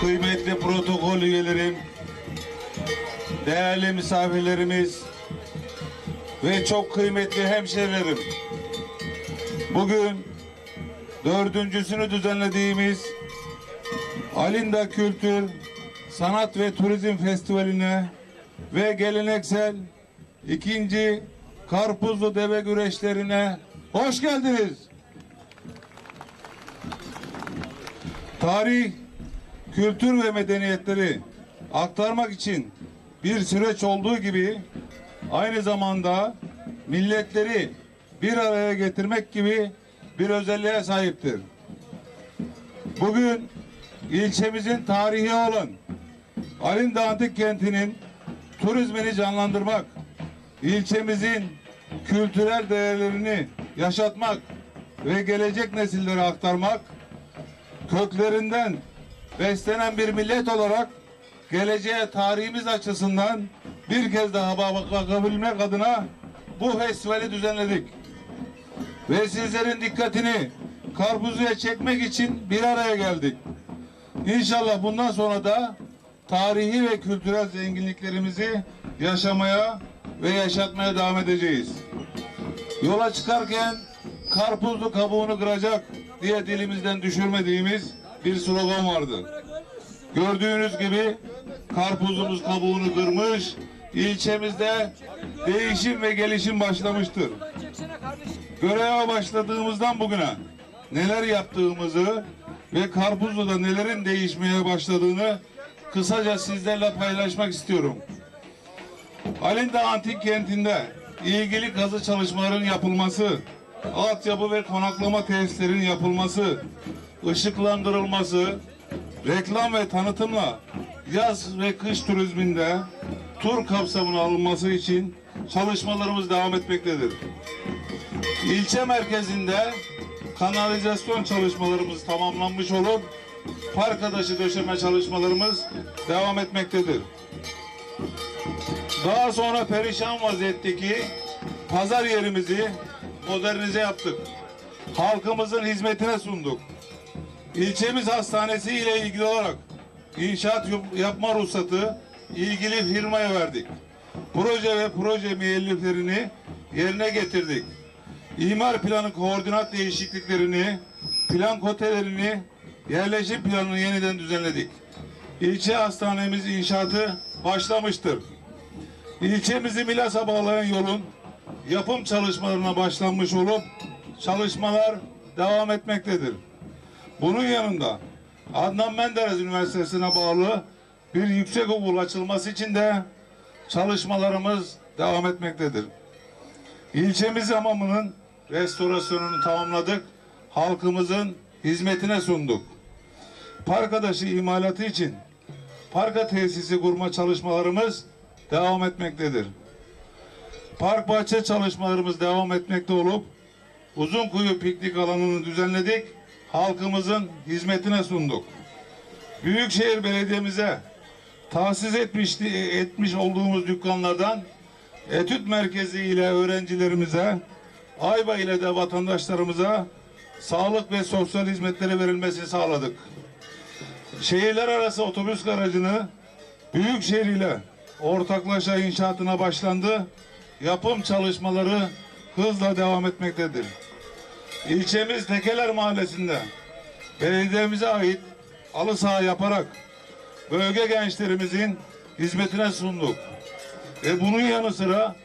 kıymetli protokol üyelerim, değerli misafirlerimiz ve çok kıymetli hemşerilerim. Bugün dördüncüsünü düzenlediğimiz Alinda Kültür, Sanat ve Turizm Festivali'ne ve geleneksel ikinci Karpuzlu Deve Güreşlerine hoş geldiniz. Tarih, kültür ve medeniyetleri aktarmak için bir süreç olduğu gibi aynı zamanda milletleri bir araya getirmek gibi bir özelliğe sahiptir. Bugün ilçemizin tarihi olan Alinda Antik Kenti'nin turizmini canlandırmak, ilçemizin kültürel değerlerini yaşatmak ve gelecek nesillere aktarmak köklerinden beslenen bir millet olarak geleceğe tarihimiz açısından bir kez daha bak- bakabilmek adına bu festivali düzenledik. Ve sizlerin dikkatini Karpuzlu'ya çekmek için bir araya geldik. İnşallah bundan sonra da tarihi ve kültürel zenginliklerimizi yaşamaya ve yaşatmaya devam edeceğiz. Yola çıkarken karpuzlu kabuğunu kıracak diye dilimizden düşürmediğimiz bir slogan vardı. Gördüğünüz gibi karpuzumuz kabuğunu kırmış, ilçemizde değişim ve gelişim başlamıştır. Göreve başladığımızdan bugüne neler yaptığımızı ve Karpuzlu'da nelerin değişmeye başladığını kısaca sizlerle paylaşmak istiyorum. Alinda Antik Kenti'nde ilgili kazı çalışmaların yapılması, altyapı ve konaklama tesislerinin yapılması, ışıklandırılması, reklam ve tanıtımla yaz ve kış turizminde tur kapsamına alınması için çalışmalarımız devam etmektedir. İlçe merkezinde kanalizasyon çalışmalarımız tamamlanmış olup park adaşı döşeme çalışmalarımız devam etmektedir. Daha sonra perişan vaziyetteki pazar yerimizi modernize yaptık. Halkımızın hizmetine sunduk. İlçemiz hastanesi ile ilgili olarak inşaat yap- yapma ruhsatı ilgili firmaya verdik. Proje ve proje müelliflerini yerine getirdik. İmar planı koordinat değişikliklerini, plan kotelerini, yerleşim planını yeniden düzenledik. İlçe hastanemiz inşaatı başlamıştır. İlçemizi Milas'a bağlayan yolun yapım çalışmalarına başlanmış olup çalışmalar devam etmektedir. Bunun yanında Adnan Menderes Üniversitesi'ne bağlı bir yüksekokul açılması için de çalışmalarımız devam etmektedir. İlçemiz hamamının restorasyonunu tamamladık. Halkımızın hizmetine sunduk. Park adaşı imalatı için parka tesisi kurma çalışmalarımız devam etmektedir. Park bahçe çalışmalarımız devam etmekte olup Uzunkuyu piknik alanını düzenledik. Halkımızın hizmetine sunduk. Büyükşehir Belediye'mize tahsis etmişti, etmiş olduğumuz dükkanlardan etüt merkezi ile öğrencilerimize, Ayba ile de vatandaşlarımıza sağlık ve sosyal hizmetleri verilmesini sağladık. Şehirler arası otobüs garajını Büyükşehir ile ortaklaşa inşaatına başlandı. Yapım çalışmaları hızla devam etmektedir. İlçemiz Tekeler Mahallesi'nde belediyemize ait alı saha yaparak bölge gençlerimizin hizmetine sunduk. Ve bunun yanı sıra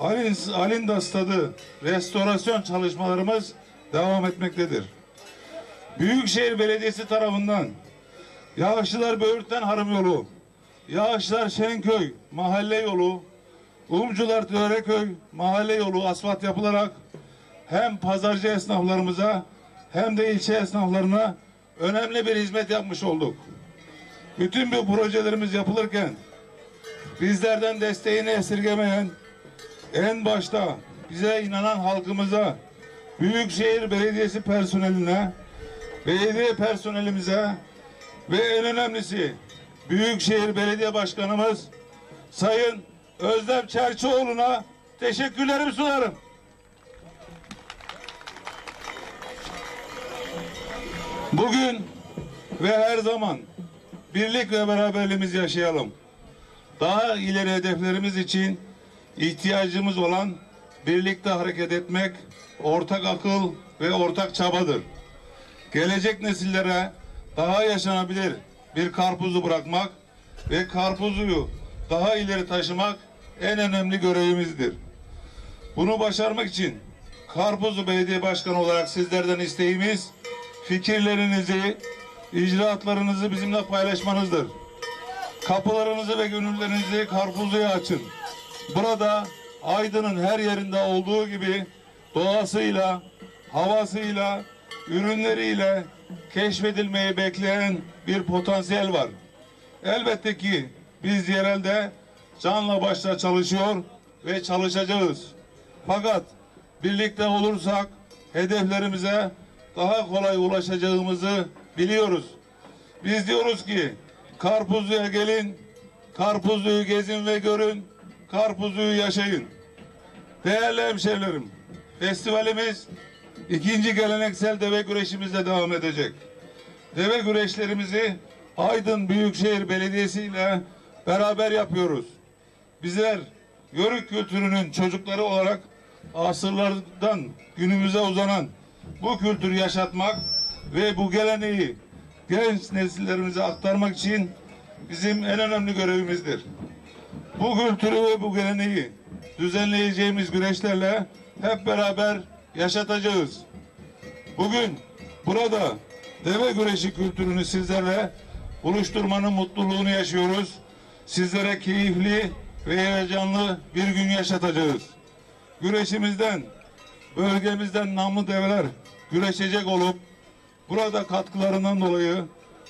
Alin, Alinda Stadı restorasyon çalışmalarımız devam etmektedir. Büyükşehir Belediyesi tarafından Yağışlılar Böğürtlen Harım Yolu, Yağışlar Şenköy Mahalle Yolu, Umcular Töreköy Mahalle Yolu asfalt yapılarak hem pazarcı esnaflarımıza hem de ilçe esnaflarına önemli bir hizmet yapmış olduk. Bütün bu projelerimiz yapılırken bizlerden desteğini esirgemeyen en başta bize inanan halkımıza, Büyükşehir Belediyesi personeline, belediye personelimize ve en önemlisi Büyükşehir Belediye Başkanımız Sayın Özlem Çerçioğlu'na teşekkürlerimi sunarım. Bugün ve her zaman birlik ve beraberliğimizi yaşayalım. Daha ileri hedeflerimiz için ihtiyacımız olan birlikte hareket etmek, ortak akıl ve ortak çabadır. Gelecek nesillere daha yaşanabilir bir karpuzu bırakmak ve karpuzu daha ileri taşımak en önemli görevimizdir. Bunu başarmak için Karpuzlu Belediye Başkanı olarak sizlerden isteğimiz fikirlerinizi, icraatlarınızı bizimle paylaşmanızdır. Kapılarınızı ve gönüllerinizi Karpuzlu'ya açın. Burada Aydın'ın her yerinde olduğu gibi doğasıyla, havasıyla, ürünleriyle keşfedilmeyi bekleyen bir potansiyel var. Elbette ki biz yerelde canla başla çalışıyor ve çalışacağız. Fakat birlikte olursak hedeflerimize daha kolay ulaşacağımızı biliyoruz. Biz diyoruz ki Karpuzlu'ya gelin, Karpuzlu'yu gezin ve görün, Karpuzlu'yu yaşayın. Değerli hemşehrilerim, festivalimiz ikinci geleneksel deve güreşimizle devam edecek. Deve güreşlerimizi Aydın Büyükşehir Belediyesi ile beraber yapıyoruz. Bizler yörük kültürünün çocukları olarak asırlardan günümüze uzanan bu kültürü yaşatmak ve bu geleneği genç nesillerimize aktarmak için bizim en önemli görevimizdir. Bu kültürü ve bu geleneği düzenleyeceğimiz güreşlerle hep beraber yaşatacağız. Bugün burada deve güreşi kültürünü sizlerle buluşturmanın mutluluğunu yaşıyoruz. Sizlere keyifli ve heyecanlı bir gün yaşatacağız. Güreşimizden, bölgemizden namlı develer güreşecek olup burada katkılarından dolayı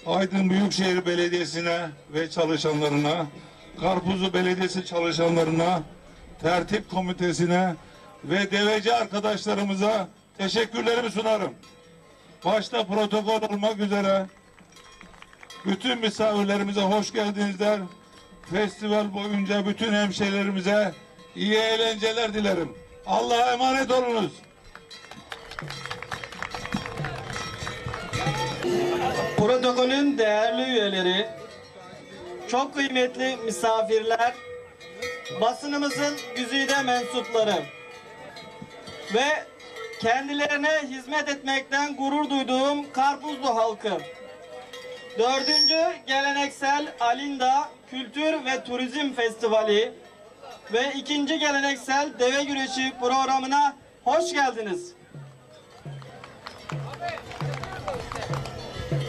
Aydın Büyükşehir Belediyesi'ne ve çalışanlarına, Karpuzlu Belediyesi çalışanlarına, tertip komitesine ve deveci arkadaşlarımıza teşekkürlerimi sunarım. Başta protokol olmak üzere bütün misafirlerimize hoş geldiniz der. Festival boyunca bütün hemşehrilerimize iyi eğlenceler dilerim. Allah'a emanet olunuz. Protokolün değerli üyeleri, çok kıymetli misafirler, basınımızın güzide mensupları ve kendilerine hizmet etmekten gurur duyduğum Karpuzlu halkı. Dördüncü geleneksel Alinda Kültür ve Turizm Festivali ve ikinci geleneksel deve güreşi programına hoş geldiniz.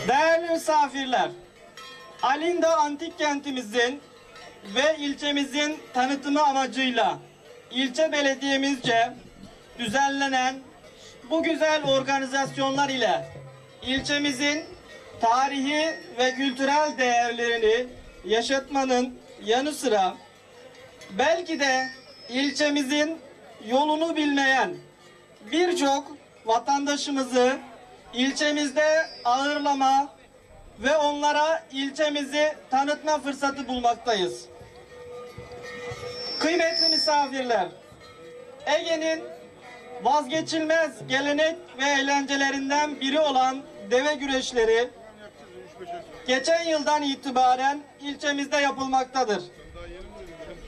Değerli misafirler, Alinda Antik Kentimizin ve ilçemizin tanıtımı amacıyla ilçe belediyemizce düzenlenen bu güzel organizasyonlar ile ilçemizin tarihi ve kültürel değerlerini yaşatmanın yanı sıra belki de ilçemizin yolunu bilmeyen birçok vatandaşımızı ilçemizde ağırlama ve onlara ilçemizi tanıtma fırsatı bulmaktayız. Kıymetli misafirler, Ege'nin vazgeçilmez gelenek ve eğlencelerinden biri olan deve güreşleri geçen yıldan itibaren ilçemizde yapılmaktadır.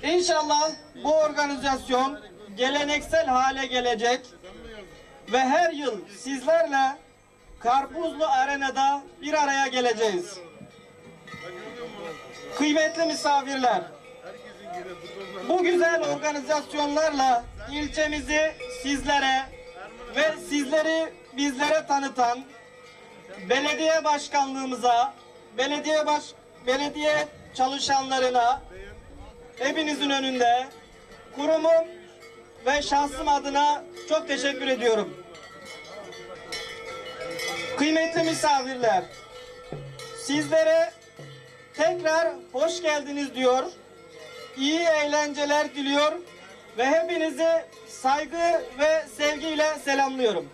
İnşallah bu organizasyon geleneksel hale gelecek ve her yıl sizlerle Karpuzlu Arena'da bir araya geleceğiz. Kıymetli misafirler, bu güzel organizasyonlarla ilçemizi sizlere ve sizleri bizlere tanıtan belediye başkanlığımıza, belediye baş belediye çalışanlarına hepinizin önünde kurumum ve şahsım adına çok teşekkür ediyorum. Kıymetli misafirler, sizlere tekrar hoş geldiniz diyor. İyi eğlenceler diliyor ve hepinizi saygı ve sevgiyle selamlıyorum.